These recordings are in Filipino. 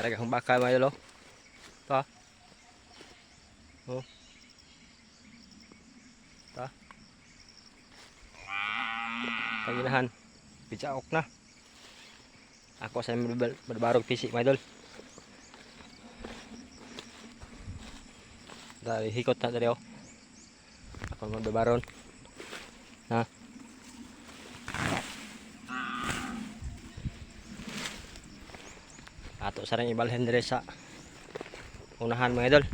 Talagang baka mga idol oh. Ito ah. Oh. Ito ah. Paginahan. Pitsaok na. Ako sa barbarog pisi mga idol. Dari hikot na dari oh. Ako magbabaron. Ha? Ato sa rin ibalhin dire sa unahan mga idol.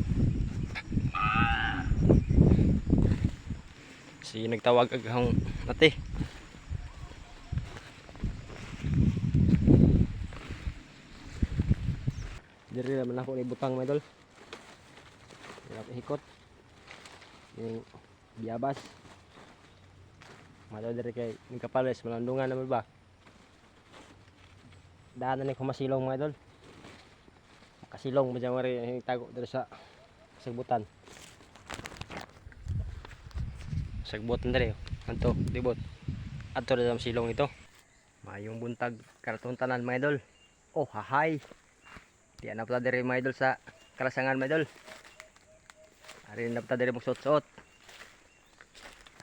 Si nagtawag agahong nati. Dire naman ako ni butang mga idol. Hirap hikot. Yung biabas. Malo dire kay yung kapalis malandungan naman ba. Daanan ni kumasilong mga idol. Kasilong mo dyan mari tago dire sa sagbutan. Sagbutan dire. Anto, libot. Ato na silong ito. Mayong buntag karatong tanan mga idol. Oh, hahay. Di na pala dire mga idol sa kalasangan mga idol. Ari na pala dire mo suot-suot.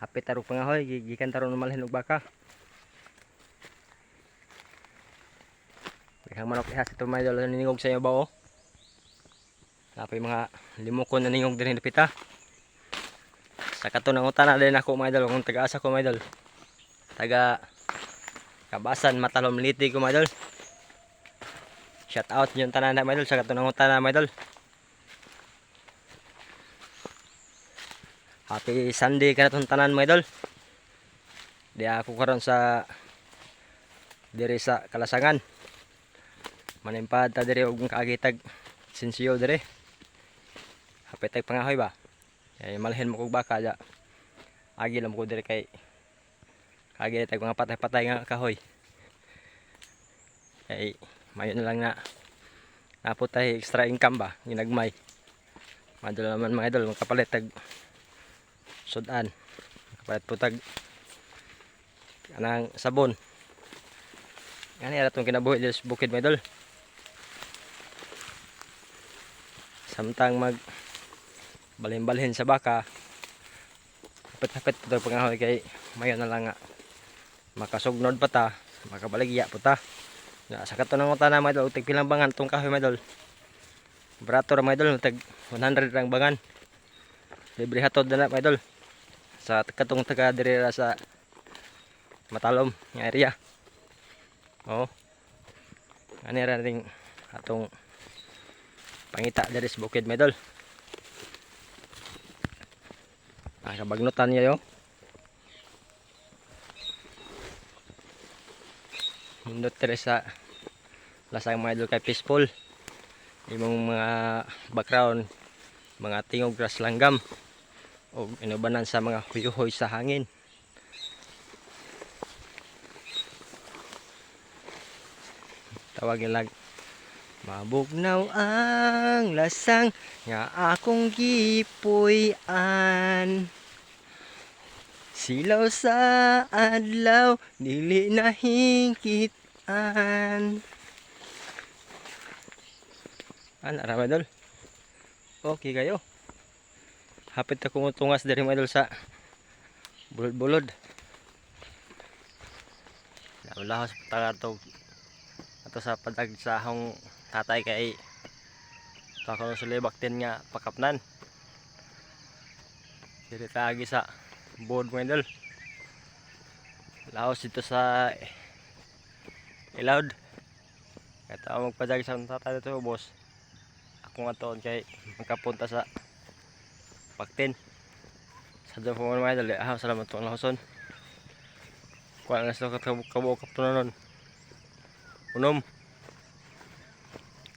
Hapit taro pangahoy, gigikan taro numalhin og baka. Bihang manok ihas ito mga idol naningog sa inyo ba oh. Napay mga limukon na ningog din pita. Sa kato ng utana din ako mga idol, kung taga-asa ko mga idol. Taga Kabasan, Matalom Liti ko mga idol. Shout out yung tanan na mga idol sa kato ng utana mga idol. Happy Sunday ka na itong tanan mga idol. Di ako karon sa diri sa Kalasangan. Manimpad ta diri og kaagitag sinsiyo diri. Tag pangahoy ba? Ay malhin mo kog baka ja. Agi lang ko diri kay agi tag mga patay-patay nga kahoy. Ay mayo na lang na naputay extra income ba ginagmay. Madalo naman mga idol makapalit tag sudan kapalit po tag anang sabon ngani ara tong kinabuhi sa bukid mga idol samtang mag balhin-balhin sa baka. Hapit-hapit po tag pangahoy kay mayo na lang nga. Makasugnod pa ta. Makabaligya po ta. Na sa kato ng utana mga idol tig pilang bangan tong kahoy mga idol barato ra mga idol tag 100 rang bangan. Libre hatod na na mga idol sa katong taga diri sa Matalom nga area. Oh. Ani ra ring atong pangita diri sa bukid medol. Ah, kabagnutan niya yo. Hindot diri sa lasang mga idol kay peaceful. Imong mga background mga tingog grass langgam o inubanan sa mga huyuhoy sa hangin. Tawagin lang. Mabugnaw ang lasang nga akong gipuy-an. Silaw sa adlaw, dili na hingkit-an. Ano, arama dol? Okay kayo. Hapit akong utungas dari mga idol sa bulod-bulod. Lahos taga to ato sa padag sa akong tatay kay ito ako nung sulibak din nga pakapnan. Dito tagi sa board mga idol. Lahos dito sa ilawd. Kaya ako magpadag sa tatay dito boss. Ako nga toon kay magkapunta sa Paktin. Sa dyan po mga idol, ah, salamat po ang lahoson. Kuha na sila kabuo kapto na nun. Unom.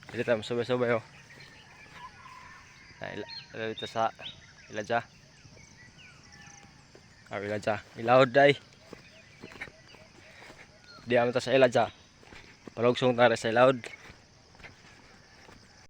Dito tayo, sabay-sabay oh. Ila, ila dito sa Ilaja. Ah, Ilaja. Ilawad day. Di amin ta sa Ilaja. Palugsong tara sa Ilawad.